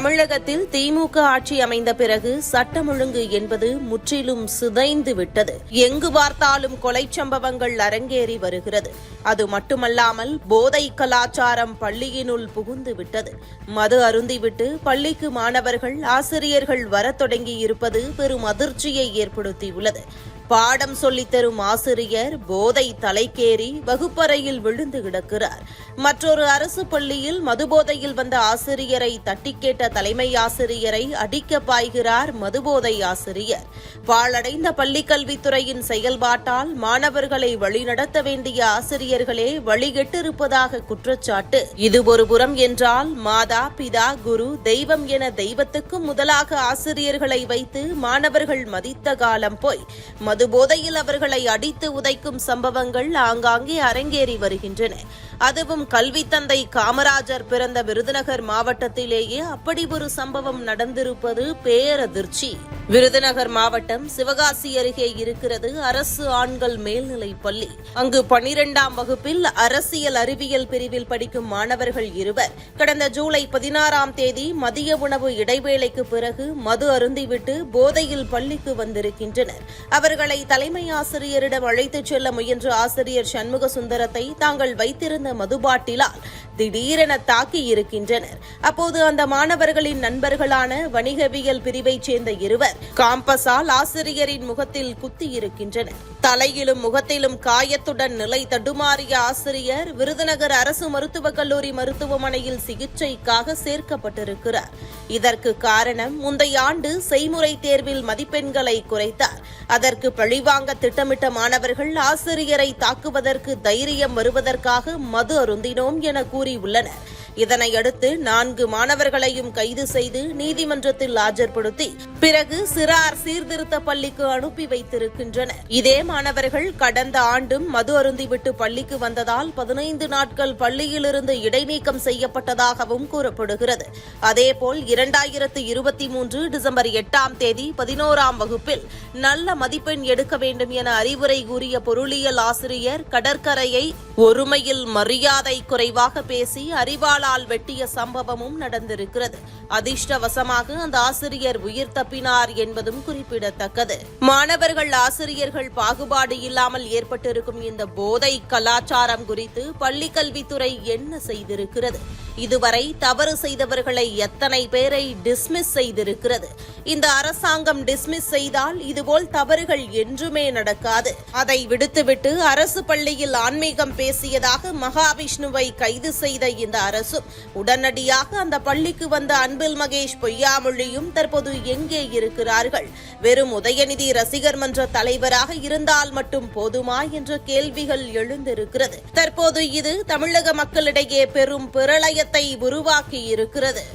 தமிழகத்தில் திமுக ஆட்சி அமைந்த பிறகு சட்டம் ஒழுங்கு என்பது முற்றிலும் சிதைந்து விட்டது. எங்கு பார்த்தாலும் கொலை சம்பவங்கள் அரங்கேறி வருகிறது. அது மட்டுமல்லாமல் போதை கலாச்சாரம் பள்ளியினுள் புகுந்து விட்டது. மது அருந்திவிட்டு பள்ளிக்கு மாணவர்கள் ஆசிரியர்கள் வரத் தொடங்கி இருப்பது பெரும் அதிர்ச்சியை ஏற்படுத்தியுள்ளது. பாடம் சொல்லித் தரும் ஆசிரியர் போதை தலைக்கேறி வகுப்பறையில் விழுந்து கிடக்கிறார். மற்றொரு அரசு பள்ளியில் மதுபோதையில் வந்த ஆசிரியரை தட்டி கேட்ட தலைமை ஆசிரியரை அடிக்க பாய்கிறார் மதுபோதை ஆசிரியர். பாழடைந்த பள்ளிக்கல்வித்துறையின் செயல்பாட்டால் மாணவர்களை வழிநடத்த வேண்டிய ஆசிரியர்களே வழிகெட்டிருப்பதாக குற்றச்சாட்டு. இது ஒருபுறம் என்றால் மாதா பிதா குரு தெய்வம் என தெய்வத்துக்கும் முதலாக ஆசிரியர்களை வைத்து மாணவர்கள் மதித்த காலம் போய் மதுபோதையில் அவர்களை அடித்து உதைக்கும் சம்பவங்கள் ஆங்காங்கே அரங்கேறி வருகின்றன. அதுவும் கல்வி தந்தை காமராஜர் பிறந்த விருதுநகர் மாவட்டத்திலேயே அப்படி ஒரு சம்பவம் நடந்திருப்பது பேரதிர்ச்சி. விருதுநகர் மாவட்டம் சிவகாசி அருகே இருக்கிறது அரசு ஆண்கள் மேல்நிலைப் பள்ளி. அங்கு பனிரெண்டாம் வகுப்பில் அரசியல் அறிவியல் பிரிவில் படிக்கும் மாணவர்கள் இருவர். கடந்த ஜூலை பதினாறாம் தேதி மதிய உணவு இடைவேளைக்கு பிறகு மது அருந்திவிட்டு போதையில் பள்ளிக்கு வந்திருக்கின்றனர். அவர்களை தலைமை ஆசிரியரிடம் அழைத்துச் செல்ல முயன்ற ஆசிரியர் சண்முக சுந்தரத்தை தாங்கள் வைத்திருந்த மதுபாட்டிலால் திடீரென தாக்கி இருக்கின்றனர். அப்போது அந்த மாணவர்களின் நண்பர்களான வணிகவியல் பிரிவைச் சேர்ந்த இருவர் காம்பஸால் ஆசிரியரின் முகத்தில் குத்தி இருக்கின்றனர் தலையிலும் முகத்திலும் காயத்துடன் நிலை தடுமாறிய ஆசிரியர் விருதுநகர் அரசு மருத்துவக் கல்லூரி மருத்துவமனையில் சிகிச்சைக்காக சேர்க்கப்பட்டிருக்கிறார். இதற்கு காரணம் முந்தைய ஆண்டு செய்முறை தேர்வில் மதிப்பெண்களை குறைத்தார். அதற்கு பழிவாங்க திட்டமிட்ட மாணவர்கள் ஆசிரியரை தாக்குவதற்கு தைரியம் வருவதற்காக மது அருந்தினோம் என கூறியுள்ளனர். இதனையடுத்து நான்கு மாணவர்களையும் கைது செய்து நீதிமன்றத்தில் ஆஜர்படுத்தி பிறகு சிறார் சீர்திருத்த பள்ளிக்கு அனுப்பி வைத்திருக்கின்றனர். இதே மாணவர்கள் கடந்த ஆண்டும் மது அருந்திவிட்டு பள்ளிக்கு வந்ததால் பதினைந்து நாட்கள் பள்ளியிலிருந்து இடைநீக்கம் செய்யப்பட்டதாகவும் கூறப்படுகிறது. அதேபோல் இரண்டாயிரத்து இருபத்தி மூன்று டிசம்பர் எட்டாம் தேதி பதினோராம் வகுப்பில் நல்ல மதிப்பெண் எடுக்க வேண்டும் என அறிவுரை கூறிய பொருளியல் ஆசிரியர் கடற்கரையை ஒருமையில் மரியாதை குறைவாக பேசி அறிவாளால் வெட்டிய சம்பவமும் நடந்திருக்கிறது. அதிர்ஷ்டவசமாக அந்த ஆசிரியர் உயிர் தப்பினார் என்பதும் குறிப்பிடத்தக்கது. மாணவர்கள் ஆசிரியர்கள் பாகுபாடு இல்லாமல் ஏற்பட்டிருக்கும் இந்த போதை கலாச்சாரம் குறித்து பள்ளிக்கல்வித்துறை என்ன செய்திருக்கிறது? இதுவரை தவறு செய்தவர்களை எத்தனை பேரை டிஸ்மிஸ் செய்திருக்கிறது? இந்த அரசாங்கம் டிஸ்மிஸ் செய்தால் இதுபோல் தவறுகள் என்றுமே நடக்காது. அதை விடுத்துவிட்டு அரசு பள்ளியில் ஆன்மீகம் பேசியதாக மகாவிஷ்ணுவை கைது செய்த இந்த அரசும் உடனடியாக அந்த பள்ளிக்கு வந்த அன்பில் மகேஷ் பொய்யாமொழியும் தற்போது எங்கே இருக்கிறார்கள்? வெறும் உதயநிதி ரசிகர் மன்ற தலைவராக இருந்தால் மட்டும் போதுமா என்ற கேள்விகள் எழுந்திருக்கிறது. தற்போது இது தமிழக மக்களிடையே பெரும் பிரளய உருவாக்கி இருக்கிறது